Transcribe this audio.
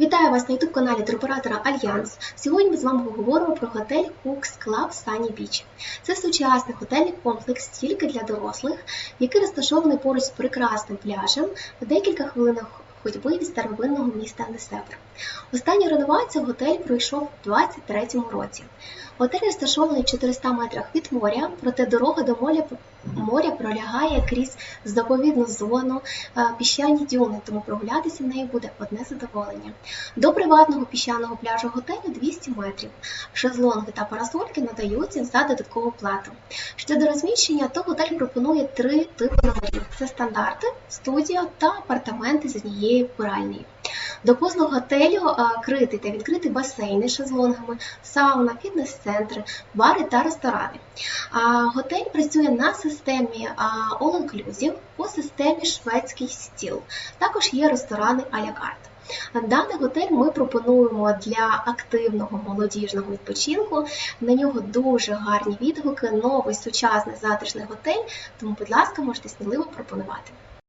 Вітаю вас на youtube каналі туроператора Альянс. Сьогодні ми з вами поговоримо про готель Cooks Club Sunny Beach. Це сучасний готельний комплекс тільки для дорослих, який розташований поруч з прекрасним пляжем в декілька хвилинах ходьби від старовинного міста Несебр. Остання реновація готель пройшов у 2023 році. Готель розташований в 400 метрах від моря, проте дорога до моря, моря пролягає крізь заповідну зону е, піщані дюни, тому прогулятися нею буде одне задоволення. До приватного піщаного пляжу готелю 200 метрів. Шезлонги та парасольки надаються за додаткову плату. Щодо розміщення, то готель пропонує три типи номерів: це стандарти, студія та апартаменти з однією вбиральнею. До послуг готелю критий та відкриті басейни з шезлонгами, сауна, фітнес-центри, бари та ресторани. А, готель працює на системі а, All Inclusive по системі шведський стіл. Також є ресторани а-ля. Даний готель ми пропонуємо для активного молодіжного відпочинку. На нього дуже гарні відгуки, новий сучасний затишний готель. Тому, будь ласка, можете сміливо пропонувати.